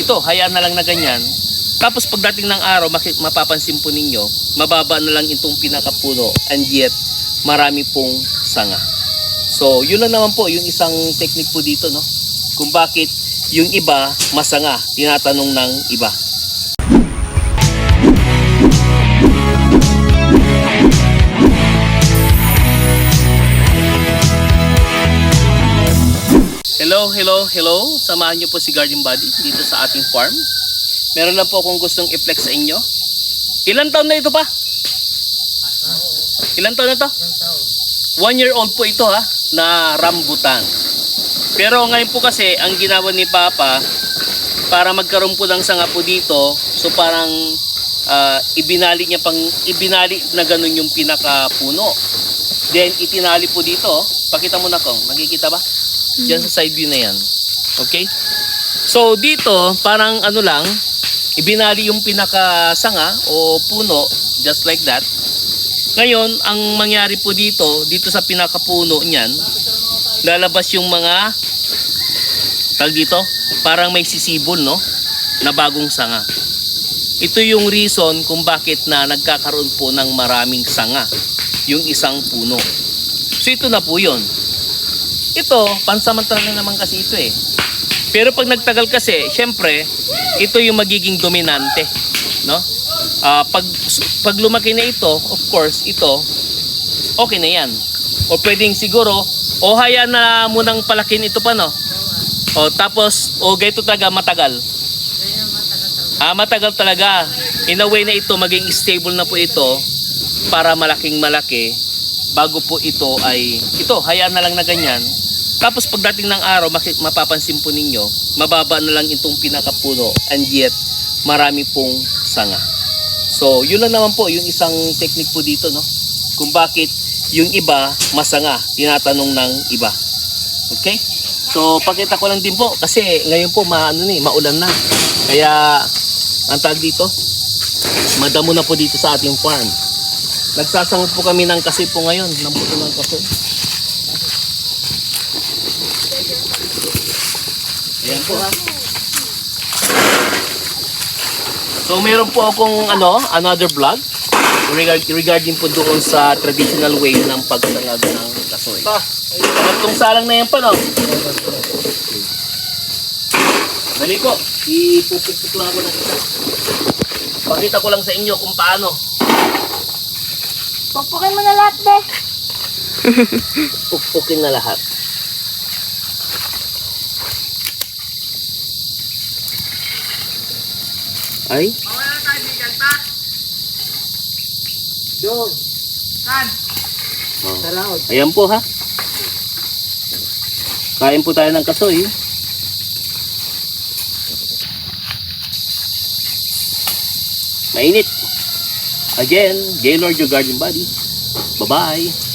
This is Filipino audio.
ito, hayaan na lang na ganyan. Tapos pagdating ng araw, mapapansin po ninyo, mababa na lang itong pinakapuno and yet marami pong sanga. So, yun lang naman po yung isang technique po dito, no? Kung bakit yung iba masanga, tinatanong ng iba. Hello, hello. Samahan niyo po si Garden Buddy dito sa ating farm. Meron lang po akong gustong i-flex sa inyo. Ilan taon na ito pa? Ilan taon na to? One year old po ito ha, na rambutan. Pero ngayon po kasi, ang ginawa ni Papa, para magkaroon po ng sanga po dito, so parang ah, ibinali niya pang, ibinali na ganun yung pinakapuno. Then, itinali po dito, oh. pakita mo na kong, nakikita ba? Diyan sa side view na yan. Okay? So, dito, parang ano lang, ibinali yung pinakasanga o puno, just like that. Ngayon, ang mangyari po dito, dito sa pinakapuno niyan, lalabas yung mga tag dito, parang may sisibol, no? Na bagong sanga. Ito yung reason kung bakit na nagkakaroon po ng maraming sanga, yung isang puno. So ito na po yun. Ito, pansamantala na naman kasi ito eh. Pero pag nagtagal kasi, syempre, ito yung magiging dominante, no? Ah, pag pag lumaki na ito, of course, ito okay na 'yan. O pwedeng siguro o haya na munang palakin ito pa no. O tapos o gaito talaga matagal. Ah, matagal talaga. In a way na ito maging stable na po ito para malaking malaki bago po ito ay ito hayaan na lang na ganyan. Tapos pagdating ng araw mapapansin po ninyo mababa na lang itong pinakapuno and yet marami pong sanga. So, yun lang naman po yung isang technique po dito, no? Kung bakit yung iba masanga, tinatanong ng iba. Okay? So, pakita ko lang din po kasi ngayon po maano ni, maulan na. Kaya ang tag dito, madamo na po dito sa ating farm. Nagsasangot po kami ng kasi po ngayon, ng puto ng kaso. Ayan po. So meron po akong ano, another vlog regard, regarding po doon sa traditional way ng pagsalag ng kasoy. Tatlong salang na yan pa, no? Dali po, ipupukpuk lang ako ng isa. Pakita ko lang sa inyo kung paano. Pagpukin mo na lahat, be. Pukpukin na lahat. Ay? Doon. Saan? Oh. Sa. Ayan po ha. Kain po tayo ng kasoy. Mainit. Again, Gaylord your garden buddy. Bye-bye.